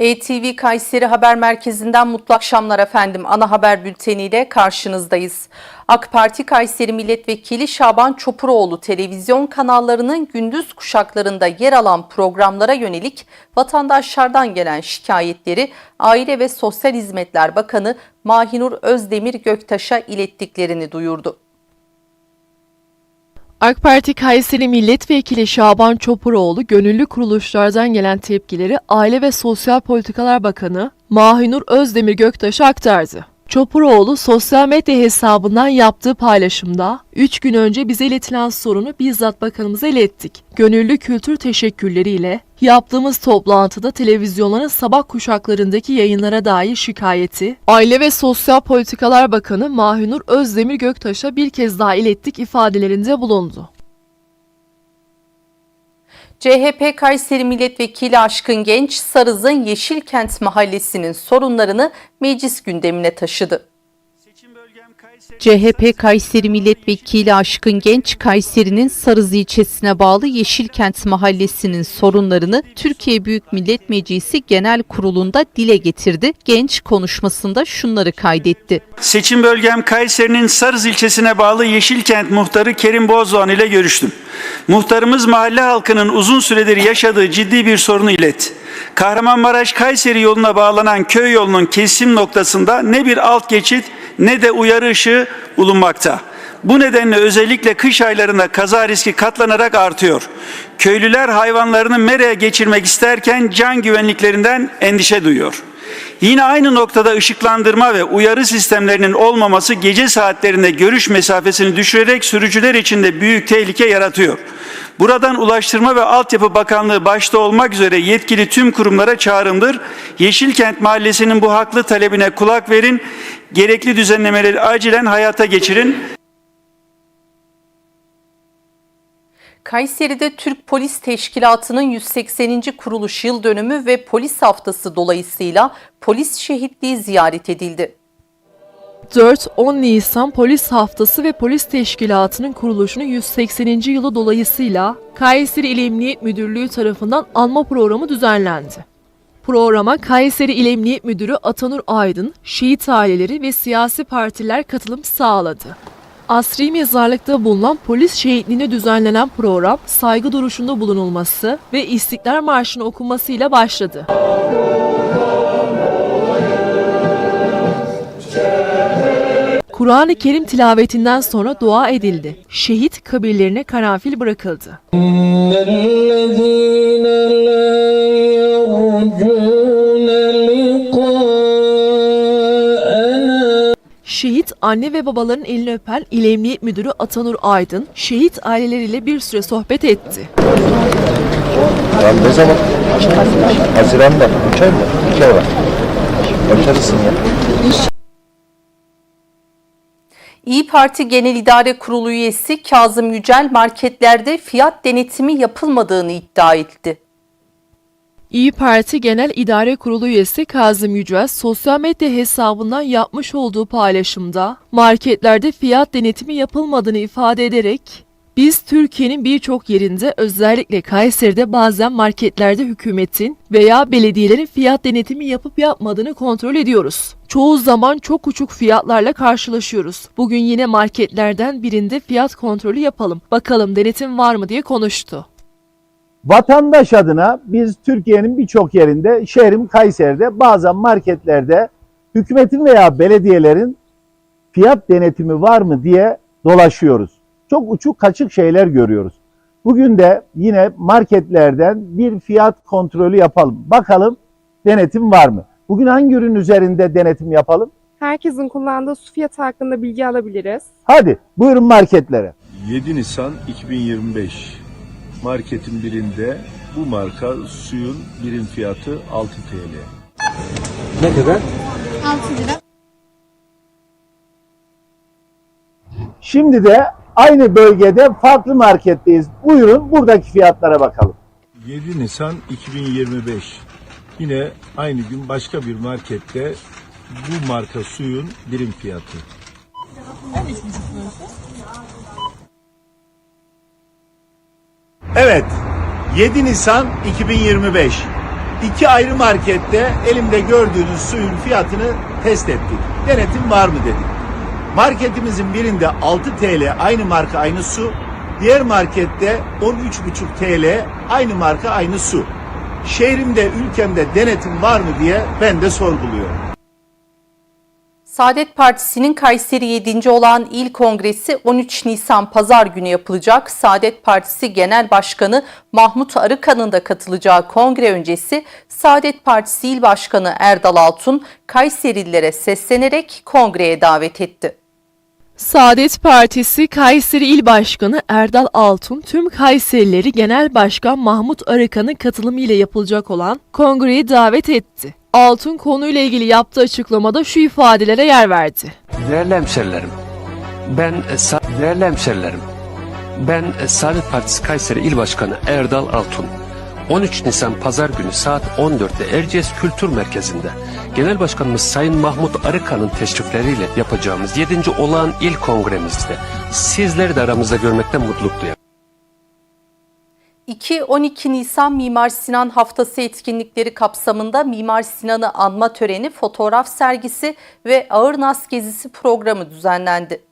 ETV Kayseri Haber Merkezi'nden mutlu akşamlar efendim. Ana haber bülteniyle karşınızdayız. AK Parti Kayseri Milletvekili Şaban Çopuroğlu televizyon kanallarının gündüz kuşaklarında yer alan programlara yönelik vatandaşlardan gelen şikayetleri Aile ve Sosyal Hizmetler Bakanı Mahinur Özdemir Göktaş'a ilettiklerini duyurdu. AK Parti Kayseri Milletvekili Şaban Çopuroğlu gönüllü kuruluşlardan gelen tepkileri Aile ve Sosyal Politikalar Bakanı Mahinur Özdemir Göktaş'a aktardı. Çopuroğlu sosyal medya hesabından yaptığı paylaşımda 3 gün önce bize iletilen sorunu bizzat bakanımıza ilettik. Gönüllü kültür teşekkürleriyle yaptığımız toplantıda televizyonların sabah kuşaklarındaki yayınlara dair şikayeti Aile ve Sosyal Politikalar Bakanı Mahinur Özdemir Göktaş'a bir kez daha ilettik ifadelerinde bulundu. CHP Kayseri Milletvekili Aşkın Genç, Sarız'ın Yeşilkent Mahallesi'nin sorunlarını meclis gündemine taşıdı. CHP Kayseri Milletvekili Aşkın Genç, Kayseri'nin Sarız ilçesine bağlı Yeşilkent Mahallesi'nin sorunlarını Türkiye Büyük Millet Meclisi Genel Kurulu'nda dile getirdi. Genç konuşmasında şunları kaydetti. Seçim bölgem Kayseri'nin Sarız ilçesine bağlı Yeşilkent muhtarı Kerim Bozdoğan ile görüştüm. Muhtarımız mahalle halkının uzun süredir yaşadığı ciddi bir sorunu iletti. Kahramanmaraş-Kayseri yoluna bağlanan köy yolunun kesim noktasında ne bir alt geçit ne de uyarı ışığı bulunmakta. Bu nedenle özellikle kış aylarında kaza riski katlanarak artıyor. Köylüler hayvanlarını meraya geçirmek isterken can güvenliklerinden endişe duyuyor. Yine aynı noktada ışıklandırma ve uyarı sistemlerinin olmaması gece saatlerinde görüş mesafesini düşürerek sürücüler için de büyük tehlike yaratıyor. Buradan Ulaştırma ve Altyapı Bakanlığı başta olmak üzere yetkili tüm kurumlara çağrımdır. Yeşilkent Mahallesi'nin bu haklı talebine kulak verin, gerekli düzenlemeleri acilen hayata geçirin. Kayseri'de Türk Polis Teşkilatı'nın 180. kuruluş yıl dönümü ve polis haftası dolayısıyla polis şehitliği ziyaret edildi. 4-10 Nisan Polis Haftası ve Polis Teşkilatı'nın kuruluşunun 180. yılı dolayısıyla Kayseri İl Emniyet Müdürlüğü tarafından anma programı düzenlendi. Programa Kayseri İl Emniyet Müdürü Atanur Aydın, şehit aileleri ve siyasi partiler katılım sağladı. Asri mezarlıkta bulunan polis şehitliğine düzenlenen program saygı duruşunda bulunulması ve İstiklal Marşı'nın okunmasıyla başladı. Kur'an-ı Kerim tilavetinden sonra dua edildi. Şehit kabirlerine karanfil bırakıldı. Şehit anne ve babaların elini öpen İl Emniyet Müdürü Atanur Aydın, şehit aileleriyle bir süre sohbet etti. Ya ne zaman? Haziran'da. 3 ay mı? 2 ay var. Başarısın ya. İyi Parti Genel İdare Kurulu üyesi Kazım Yücel marketlerde fiyat denetimi yapılmadığını iddia etti. İyi Parti Genel İdare Kurulu üyesi Kazım Yücel sosyal medya hesabından yapmış olduğu paylaşımda marketlerde fiyat denetimi yapılmadığını ifade ederek biz Türkiye'nin birçok yerinde özellikle Kayseri'de bazen marketlerde hükümetin veya belediyelerin fiyat denetimi yapıp yapmadığını kontrol ediyoruz. Çoğu zaman çok uçuk fiyatlarla karşılaşıyoruz. Bugün yine marketlerden birinde fiyat kontrolü yapalım. Bakalım denetim var mı diye konuştu. Vatandaş adına biz Türkiye'nin birçok yerinde, şehrim Kayseri'de bazen marketlerde hükümetin veya belediyelerin fiyat denetimi var mı diye dolaşıyoruz. Çok uçuk kaçık şeyler görüyoruz. Bugün de yine marketlerden bir fiyat kontrolü yapalım. Bakalım denetim var mı? Bugün hangi ürün üzerinde denetim yapalım? herkesin kullandığı su fiyatı hakkında bilgi alabiliriz. Hadi buyurun marketlere. 7 Nisan 2025 marketin birinde bu marka suyun birim fiyatı 6 TL. Şimdi de aynı bölgede farklı marketteyiz. Buyurun buradaki fiyatlara bakalım. 7 Nisan 2025 yine aynı gün başka bir markette bu marka suyun birim fiyatı. Evet 7 Nisan 2025 iki ayrı markette elimde gördüğünüz suyun fiyatını test ettik. Denetim var mı dedik. Marketimizin birinde 6 TL aynı marka aynı su, diğer markette 13,5 TL aynı marka aynı su. Şehrimde, ülkemde denetim var mı diye ben de sorguluyorum. Saadet Partisi'nin Kayseri 7. olan il kongresi 13 Nisan Pazar günü yapılacak. Saadet Partisi Genel Başkanı Mahmut Arıkan'ın da katılacağı kongre öncesi Saadet Partisi İl Başkanı Erdal Altun Kayserililere seslenerek kongreye davet etti. Saadet Partisi Kayseri İl Başkanı Erdal Altun tüm Kayserileri Genel Başkan Mahmut Arıkan'ın katılımıyla yapılacak olan kongreye davet etti. Altun konuyla ilgili yaptığı açıklamada şu ifadelere yer verdi. Değerli hemşerilerim, ben e, değerli hemşerilerim, ben e, Saadet Partisi Kayseri İl Başkanı Erdal Altun. 13 Nisan Pazar günü saat 14'te Erciyes Kültür Merkezi'nde Genel Başkanımız Sayın Mahmut Arıkan'ın teşrifleriyle yapacağımız 7. olağan il kongremizde sizleri de aramızda görmekten mutluluk duyarım. 2-12 Nisan Mimar Sinan Haftası etkinlikleri kapsamında Mimar Sinan'ı anma töreni, fotoğraf sergisi ve ağır nas gezisi programı düzenlendi.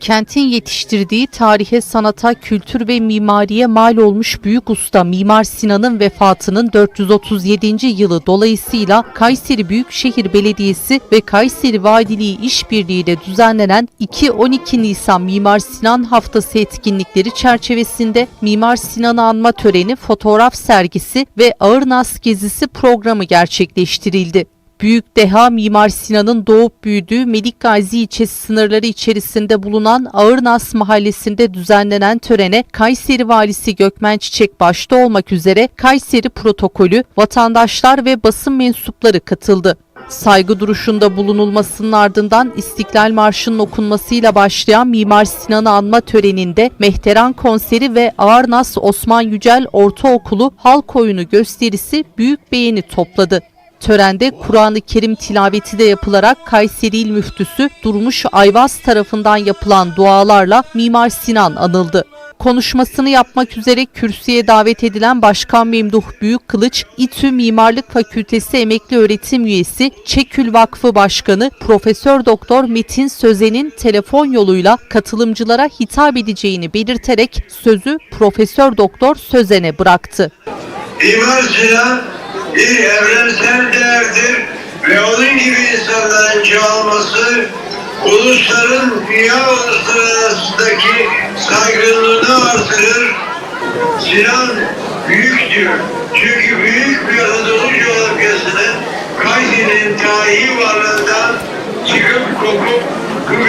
Kentin yetiştirdiği tarihe, sanata, kültür ve mimariye mal olmuş büyük usta Mimar Sinan'ın vefatının 437. yılı dolayısıyla Kayseri Büyükşehir Belediyesi ve Kayseri Valiliği işbirliğiyle düzenlenen 2-12 Nisan Mimar Sinan Haftası etkinlikleri çerçevesinde Mimar Sinan'ı anma töreni, fotoğraf sergisi ve ağır nas gezisi programı gerçekleştirildi. Büyük deha Mimar Sinan'ın doğup büyüdüğü Melik Gazi ilçesi sınırları içerisinde bulunan Ağırnas mahallesinde düzenlenen törene Kayseri Valisi Gökmen Çiçek başta olmak üzere Kayseri protokolü, vatandaşlar ve basın mensupları katıldı. Saygı duruşunda bulunulmasının ardından İstiklal Marşı'nın okunmasıyla başlayan Mimar Sinan'ı anma töreninde Mehteran konseri ve Ağırnas Osman Yücel Ortaokulu halk oyunu gösterisi büyük beğeni topladı. Törende Kur'an-ı Kerim tilaveti de yapılarak Kayseri İl Müftüsü Durmuş Ayvaz tarafından yapılan dualarla Mimar Sinan anıldı. Konuşmasını yapmak üzere kürsüye davet edilen Başkan Memduh Büyükkılıç, İTÜ Mimarlık Fakültesi emekli öğretim üyesi Çekül Vakfı Başkanı Profesör Doktor Metin Sözen'in telefon yoluyla katılımcılara hitap edeceğini belirterek sözü Profesör Doktor Sözen'e bıraktı. Mimar Sinan bir evrensel değerdir ve onun gibi insanların çoğalması ulusların dünya uluslararasındaki saygınlığını artırır. Sinan büyüktür. Çünkü büyük bir Anadolu coğrafyasının Kayseri'nin tarihi varlığından çıkıp kopup bu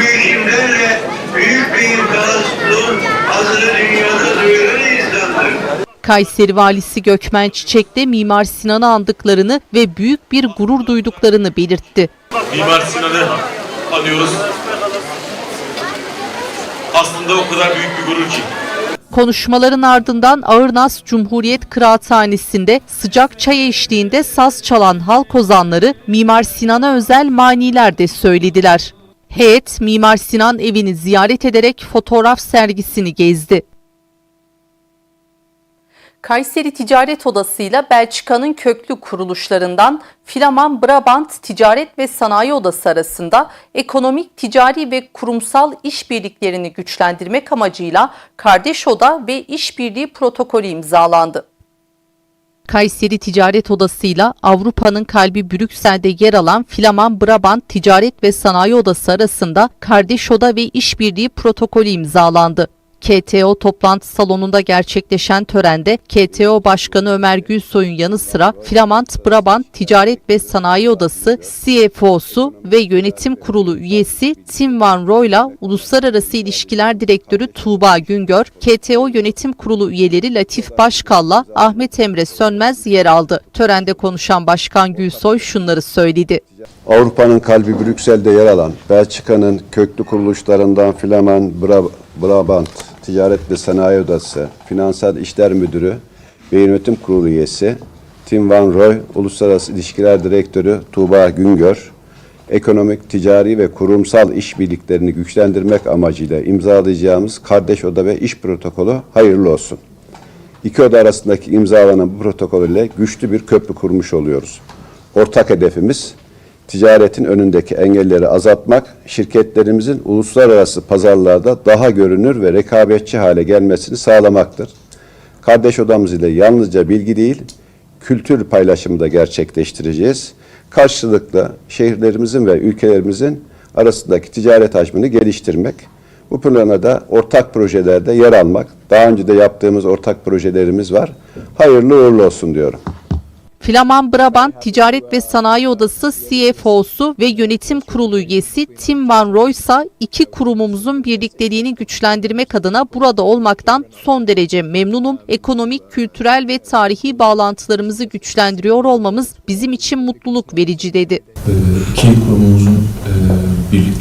büyük bir imparatorluğun adını dünyada duyuran insandır. Kayseri Valisi Gökmen Çiçek de Mimar Sinan'ı andıklarını ve büyük bir gurur duyduklarını belirtti. Mimar Sinan'ı anıyoruz. Aslında o kadar büyük bir gurur ki. Konuşmaların ardından Ağırnas Cumhuriyet Kıraathanesi'nde sıcak çay eşliğinde saz çalan halk ozanları Mimar Sinan'a özel maniler de söylediler. Heyet Mimar Sinan evini ziyaret ederek fotoğraf sergisini gezdi. Kayseri Ticaret Odası ile Belçika'nın köklü kuruluşlarından Flaman Brabant Ticaret ve Sanayi Odası arasında ekonomik, ticari ve kurumsal işbirliklerini güçlendirmek amacıyla Kardeş Oda ve İşbirliği Protokolü imzalandı. Kayseri Ticaret Odası ile Avrupa'nın kalbi Brüksel'de yer alan Flaman Brabant Ticaret ve Sanayi Odası arasında Kardeş Oda ve İşbirliği Protokolü imzalandı. KTO toplantı salonunda gerçekleşen törende KTO Başkanı Ömer Gülsoy'un yanı sıra Flamant Brabant Ticaret ve Sanayi Odası CFO'su ve Yönetim Kurulu üyesi Tim Van Roy'la Uluslararası İlişkiler Direktörü Tuğba Güngör, KTO Yönetim Kurulu üyeleri Latif Başkal'la Ahmet Emre Sönmez yer aldı. Törende konuşan Başkan Gülsoy şunları söyledi. Avrupa'nın kalbi Brüksel'de yer alan Belçika'nın köklü kuruluşlarından Flaman Bra- Brabant Ticaret ve Sanayi Odası Finansal İşler Müdürü ve Yönetim Kurulu üyesi Tim Van Roy, Uluslararası İlişkiler Direktörü Tuğba Güngör, ekonomik, ticari ve kurumsal işbirliklerini güçlendirmek amacıyla imzalayacağımız Kardeş Oda ve İş Protokolü hayırlı olsun. İki oda arasındaki imzalanan bu protokol ile güçlü bir köprü kurmuş oluyoruz. Ortak hedefimiz ticaretin önündeki engelleri azaltmak, şirketlerimizin uluslararası pazarlarda daha görünür ve rekabetçi hale gelmesini sağlamaktır. Kardeş odamız ile yalnızca bilgi değil, kültür paylaşımı da gerçekleştireceğiz. Karşılıklı şehirlerimizin ve ülkelerimizin arasındaki ticaret hacmini geliştirmek, bu plana da ortak projelerde yer almak, daha önce de yaptığımız ortak projelerimiz var. Hayırlı uğurlu olsun diyorum. Flaman Brabant Ticaret ve Sanayi Odası CFO'su ve yönetim kurulu üyesi Tim Van Roysa iki kurumumuzun birlikteliğini güçlendirmek adına burada olmaktan son derece memnunum. Ekonomik, kültürel ve tarihi bağlantılarımızı güçlendiriyor olmamız bizim için mutluluk verici dedi. Ee, iki kurumumuzun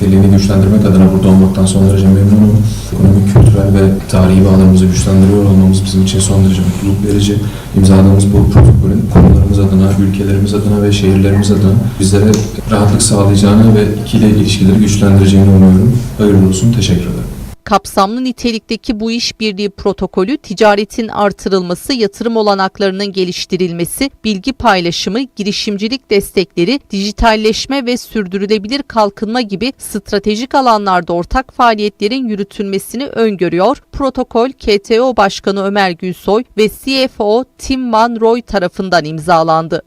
birlikteliğini güçlendirmek adına burada olmaktan son derece memnunum. Ekonomik, kültürel ve tarihi bağlarımızı güçlendiriyor olmamız bizim için son derece mutluluk verici. İmzaladığımız bu protokolün konularımız adına, ülkelerimiz adına ve şehirlerimiz adına bizlere rahatlık sağlayacağını ve ikili ilişkileri güçlendireceğini umuyorum. Hayırlı olsun, teşekkür ederim. Kapsamlı nitelikteki bu işbirliği protokolü ticaretin artırılması, yatırım olanaklarının geliştirilmesi, bilgi paylaşımı, girişimcilik destekleri, dijitalleşme ve sürdürülebilir kalkınma gibi stratejik alanlarda ortak faaliyetlerin yürütülmesini öngörüyor. Protokol KTO Başkanı Ömer Gülsoy ve CFO Tim Van Roy tarafından imzalandı.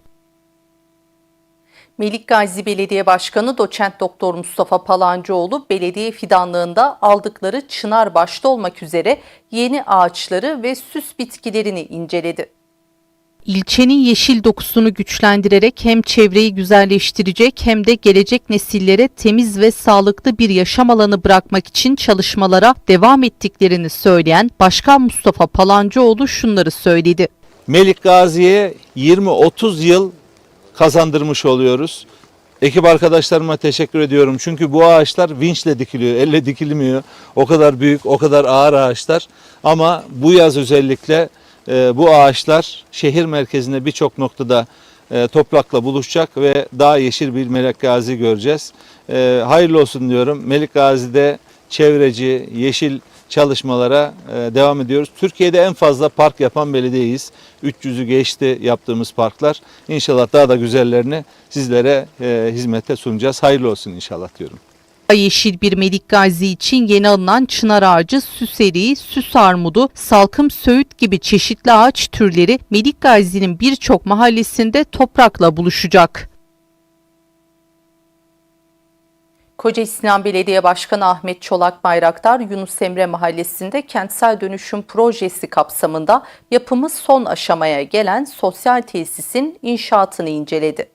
Melik Gazi Belediye Başkanı Doçent Doktor Mustafa Palancıoğlu belediye fidanlığında aldıkları çınar başta olmak üzere yeni ağaçları ve süs bitkilerini inceledi. İlçenin yeşil dokusunu güçlendirerek hem çevreyi güzelleştirecek hem de gelecek nesillere temiz ve sağlıklı bir yaşam alanı bırakmak için çalışmalara devam ettiklerini söyleyen Başkan Mustafa Palancıoğlu şunları söyledi. Melik Gazi'ye 20-30 yıl kazandırmış oluyoruz. Ekip arkadaşlarıma teşekkür ediyorum. Çünkü bu ağaçlar vinçle dikiliyor, elle dikilmiyor. O kadar büyük, o kadar ağır ağaçlar. Ama bu yaz özellikle e, bu ağaçlar şehir merkezinde birçok noktada e, toprakla buluşacak ve daha yeşil bir Melik Gazi göreceğiz. E, hayırlı olsun diyorum. Melik Gazi'de çevreci, yeşil çalışmalara e, devam ediyoruz. Türkiye'de en fazla park yapan belediyeyiz. 300'ü geçti yaptığımız parklar. İnşallah daha da güzellerini sizlere e, hizmete sunacağız. Hayırlı olsun inşallah diyorum. Yeşil bir Melik Gazi için yeni alınan çınar ağacı, süs eriği, süs armudu, salkım söğüt gibi çeşitli ağaç türleri Melik Gazi'nin birçok mahallesinde toprakla buluşacak. Koca Sinan Belediye Başkanı Ahmet Çolak Bayraktar, Yunus Emre Mahallesi'nde kentsel dönüşüm projesi kapsamında yapımı son aşamaya gelen sosyal tesisin inşaatını inceledi.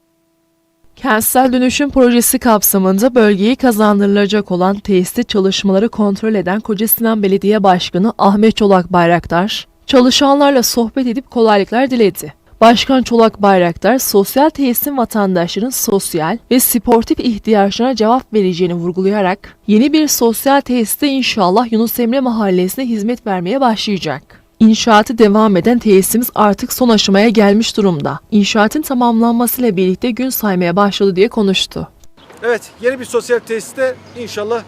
Kentsel dönüşüm projesi kapsamında bölgeye kazandırılacak olan tesiste çalışmaları kontrol eden Koca Sinan Belediye Başkanı Ahmet Çolak Bayraktar, çalışanlarla sohbet edip kolaylıklar diledi. Başkan Çolak Bayraktar, sosyal tesisin vatandaşların sosyal ve sportif ihtiyaçlarına cevap vereceğini vurgulayarak, yeni bir sosyal tesiste inşallah Yunus Emre Mahallesi'ne hizmet vermeye başlayacak. İnşaatı devam eden tesisimiz artık son aşamaya gelmiş durumda. İnşaatın tamamlanmasıyla birlikte gün saymaya başladı diye konuştu. Evet, yeni bir sosyal tesiste inşallah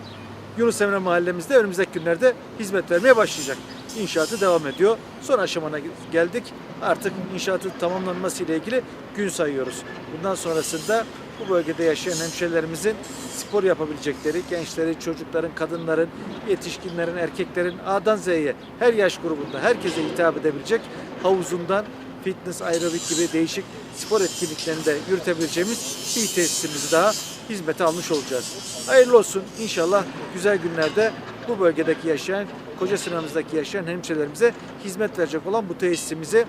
Yunus Emre mahallemizde önümüzdeki günlerde hizmet vermeye başlayacak. İnşaatı devam ediyor. Son aşamana geldik. Artık inşaatın tamamlanması ile ilgili gün sayıyoruz. Bundan sonrasında bu bölgede yaşayan hemşehrilerimizin spor yapabilecekleri, gençleri, çocukların, kadınların, yetişkinlerin, erkeklerin A'dan Z'ye her yaş grubunda herkese hitap edebilecek havuzundan fitness, aerobik gibi değişik spor etkinliklerini de yürütebileceğimiz bir tesisimizi daha hizmete almış olacağız. Hayırlı olsun. İnşallah güzel günlerde bu bölgedeki yaşayan, Koca Sinan'ımızdaki yaşayan hemşehrilerimize hizmet verecek olan bu tesisimizi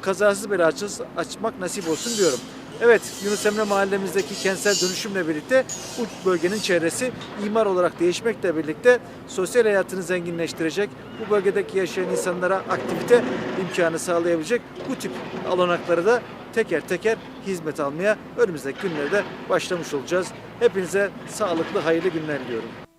kazasız belasız açmak nasip olsun diyorum. Evet, Yunus Emre mahallemizdeki kentsel dönüşümle birlikte bu bölgenin çevresi imar olarak değişmekle birlikte sosyal hayatını zenginleştirecek, bu bölgedeki yaşayan insanlara aktivite imkanı sağlayabilecek bu tip alanakları da teker teker hizmet almaya önümüzdeki günlerde başlamış olacağız. Hepinize sağlıklı, hayırlı günler diliyorum.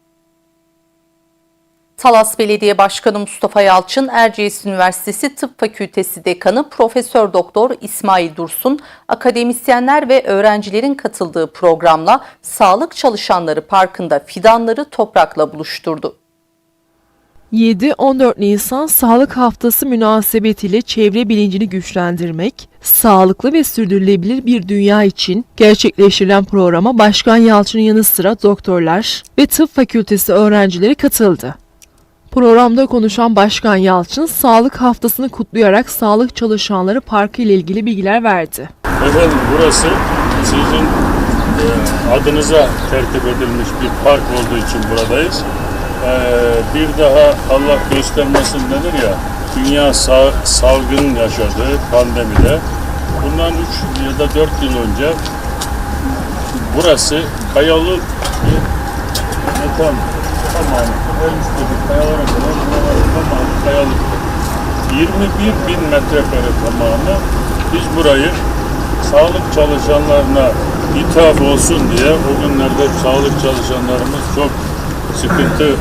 Talas Belediye Başkanı Mustafa Yalçın, Erciyes Üniversitesi Tıp Fakültesi Dekanı Profesör Doktor İsmail Dursun, akademisyenler ve öğrencilerin katıldığı programla Sağlık Çalışanları Parkı'nda fidanları toprakla buluşturdu. 7-14 Nisan Sağlık Haftası münasebetiyle çevre bilincini güçlendirmek, sağlıklı ve sürdürülebilir bir dünya için gerçekleştirilen programa Başkan Yalçın'ın yanı sıra doktorlar ve tıp fakültesi öğrencileri katıldı. Programda konuşan Başkan Yalçın, Sağlık Haftası'nı kutlayarak sağlık çalışanları parkı ile ilgili bilgiler verdi. Efendim burası sizin e, adınıza tertip edilmiş bir park olduğu için buradayız. E, bir daha Allah göstermesin denir ya, dünya sa- salgın yaşadı pandemide. Bundan 3 ya da 4 yıl önce burası kayalı bir mekan tamamı. En üstteki kayalara kadar buraların tamamı kayalıktı. 21 bin metrekare tamamı biz burayı sağlık çalışanlarına ithaf olsun diye o günlerde sağlık çalışanlarımız çok sıkıntılı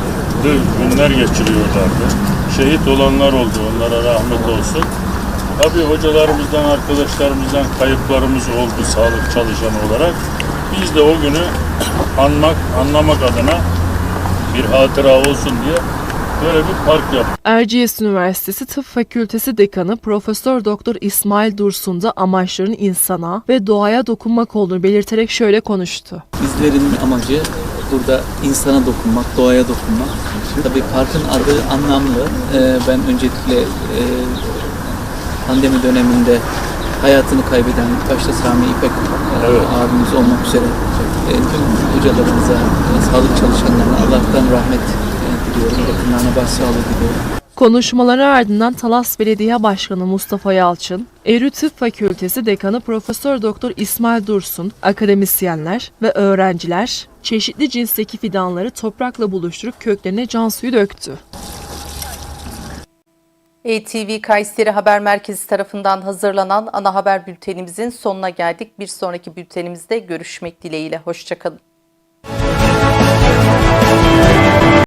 günler geçiriyorlardı. Şehit olanlar oldu, onlara rahmet olsun. Tabii hocalarımızdan, arkadaşlarımızdan kayıplarımız oldu sağlık çalışanı olarak. Biz de o günü anmak, anlamak adına bir hatıra olsun diye böyle bir park yaptık. Erciyes Üniversitesi Tıp Fakültesi Dekanı Profesör Doktor İsmail Dursun da amaçların insana ve doğaya dokunmak olduğunu belirterek şöyle konuştu. Bizlerin amacı burada insana dokunmak, doğaya dokunmak. Tabii parkın adı anlamlı. Ee, ben öncelikle e, pandemi döneminde hayatını kaybeden başta Sami İpek Evet. abimiz olmak üzere e, tüm hocalarımıza, e, sağlık çalışanlarına Allah'tan rahmet e, diliyorum. Yakınlarına başsağlığı diliyorum. Konuşmaları ardından Talas Belediye Başkanı Mustafa Yalçın, Erü Tıp Fakültesi Dekanı Profesör Doktor İsmail Dursun, akademisyenler ve öğrenciler çeşitli cinsteki fidanları toprakla buluşturup köklerine can suyu döktü. ATV Kayseri Haber Merkezi tarafından hazırlanan ana haber bültenimizin sonuna geldik. Bir sonraki bültenimizde görüşmek dileğiyle. Hoşçakalın.